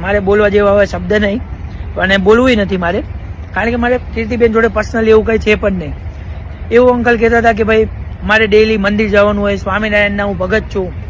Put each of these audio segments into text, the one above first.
મારે બોલવા જેવા હવે શબ્દ નહીં અને બોલવું નથી મારે. કારણ કે મારે કીર્તિબેન જોડે પર્સનલી એવું કંઈ છે પણ નહીં. એવું અંકલ કહેતા હતા કે ભાઈ, મારે ડેઈલી મંદિર જવાનું હોય, સ્વામિનારાયણના હું ભગત છું.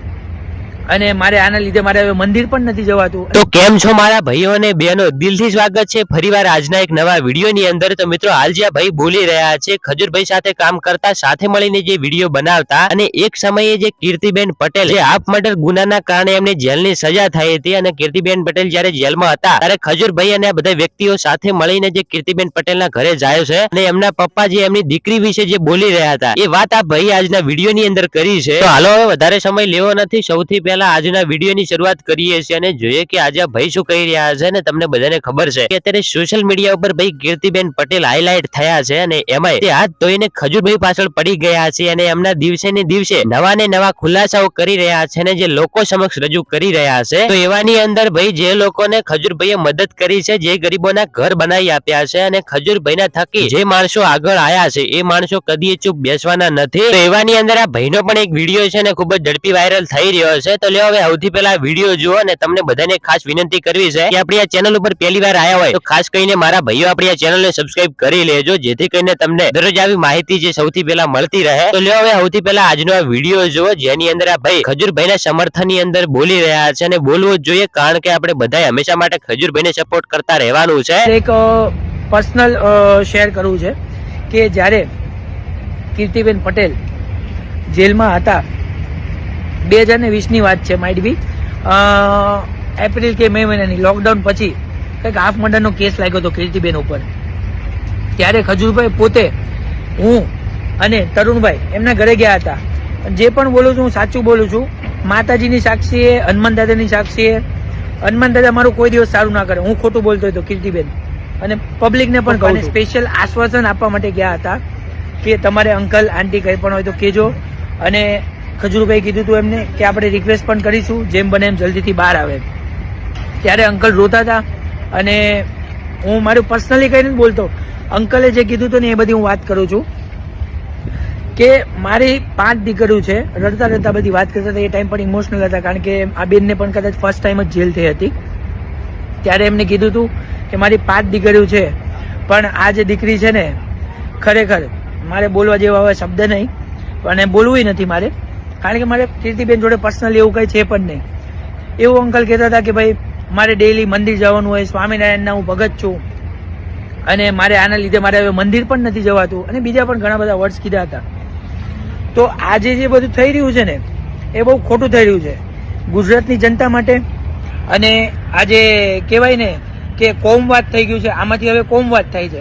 અને મારે આના લીધે મારે હવે મંદિર પણ નથી જવાતું. તો કેમ છો મારા ભાઈઓ અને બહેનો? દિલથી સ્વાગત છે. ફરીવાર આજના એક નવા વિડીયોની અંદર. તો મિત્રો, હાલ ભાઈ બોલી રહ્યા છે, ખજૂરભાઈ સાથે કામ કરતા, સાથે મળીને જે વીડિયો બનાવતા, અને એક સમયે જે કીર્તિબેન પટેલ, જે આપ મર્ડર ગુનાના કારણે એમને જેલની સજા થઈ હતી અને કીર્તિબેન પટેલ જ્યારે જેલમાં હતા, ત્યારે ખજૂરભાઈ અને બધા વ્યક્તિઓ સાથે મળીને જે કીર્તિબેન પટેલના ઘરે જાય છે અને એમના પપ્પા જે એમની દીકરી વિશે જે બોલી રહ્યા હતા, એ વાત આ ભાઈ આજના વિડીયોની અંદર કરી છે. તો હાલો, હવે વધારે સમય લેવો નથી. સૌથી પહેલા આજના વિડીયોની શરૂઆત કરીએ છીએ અને જોઈએ કે આજે ભાઈ શું કહી રહ્યા છે ને તમને બધાને ખબર છે કે અત્યારે સોશિયલ મીડિયા ઉપર ભાઈ કીર્તિબેન પટેલ હાઇલાઇટ થયા છે અને એમાં હાથ ધોઈને ખજુરભાઈ પાછળ પડી ગયા છે અને એમના દિવસે ને દિવસે નવા ને નવા ખુલાસાઓ કરી રહ્યા છે અને જે લોકો સમક્ષ રજૂ કરી રહ્યા છે, તો એવાની અંદર ભાઈ જે લોકોને ખજૂરભાઈએ મદદ કરી છે, જે ગરીબોના ઘર બનાવી આપ્યા છે અને ખજૂરભાઈના થકી જે માણસો આગળ આયા છે, એ માણસો કદી ચૂપ બેસવાના નથી. તો એવાની અંદર આ ભાઈનો પણ એક વીડિયો છે ને ખૂબ જ ઝડપી વાયરલ થઈ રહ્યો છે, તો લ્યો હવે સૌથી પહેલા વીડિયો જુઓ અને તમને બધાને ખાસ વિનંતી કરવી છે કે આપણી આ ચેનલ ઉપર પહેલી વાર આવ્યા હોય તો ખાસ કરીને મારા ભાઈઓ આપણી આ ચેનલને સબસ્ક્રાઇબ કરી લેજો, જેથી કરીને તમને દરરોજ આવી માહિતી જે સૌથી પહેલા મળતી રહે. તો લ્યો હવે સૌથી પહેલા આજનો આ વીડિયો જુઓ, જેની અંદર આ ભાઈ ખજૂરભાઈના સમર્થનની અંદર બોલી રહ્યા છે અને બોલવું જ જોઈએ કારણ કે આપણે બધા હંમેશા માટે ખજૂરભાઈને સપોર્ટ કરતા રહેવાનું છે. એક પર્સનલ શેર કરવું છે કે જ્યારે કીર્તિબેન પટેલ જેલમાં હતા બે હજાર ને વીસની વાત છે માઇટ બી એપ્રિલ કે મે મહિનાની લોકડાઉન પછી કંઈક હાફ મર્ડરનો કેસ લાગ્યો હતો કીર્તિબેન ઉપર. ત્યારે ખજૂરભાઈ પોતે હું અને તરુણભાઈ એમના ઘરે ગયા હતા. જે પણ બોલું છું હું સાચું બોલું છું. માતાજીની સાક્ષીએ હનુમાન દાદાની સાક્ષીએ. હનુમાન દાદા મારું કોઈ દિવસ સારું ના કરે. હું ખોટું બોલતો હતો કીર્તિબેન. અને પબ્લિકને પણ કહું સ્પેશિયલ આશ્વાસન આપવા માટે ગયા હતા કે તમારે અંકલ આંટી કંઈ પણ હોય તો કહેજો. અને ખજૂરભાઈ કીધું હતું એમને કે આપણે રિક્વેસ્ટ પણ કરીશું, જેમ બને એમ જલ્દીથી બહાર આવે ત્યારે અંકલ રોતા હતા અને હું મારું પર્સનલી કઈ બોલતો, અંકલે જે કીધું હતું ને એ બધી હું વાત કરું છું. કે મારી પાંચ દીકરીઓ છે, રડતા રડતા બધી વાત કરતા હતા, એ ટાઈમ પણ ઇમોશનલ હતા, કારણ કે આ બેનને પણ કદાચ ફર્સ્ટ ટાઈમ જ જેલ થઈ હતી. ત્યારે એમને કીધું હતું કે મારી પાંચ દીકરીઓ છે, પણ આ જે દીકરી છે ને, ખરેખર મારે બોલવા જેવા હવે શબ્દ નહીં અને બોલવું નથી મારે. કારણ કે મારે કીર્તિબેન જોડે પર્સનલ એવું કંઈ છે પણ નહીં. એવું અંકલ કહેતા હતા કે ભાઈ, મારે ડેઈલી મંદિર જવાનું હોય, સ્વામિનારાયણના હું ભગત છું. અને મારે આના લીધે મારે હવે મંદિર પણ નથી જવાતું. અને બીજા પણ ઘણા બધા વર્ડ્સ કીધા હતા. તો આજે જે બધું થઈ રહ્યું છે ને, એ બહુ ખોટું થઈ રહ્યું છે. ગુજરાતની જનતા માટે અને આજે કહેવાય ને કે કોમવાદ થઈ ગયું છે. આમાંથી હવે કોમવાદ થાય છે.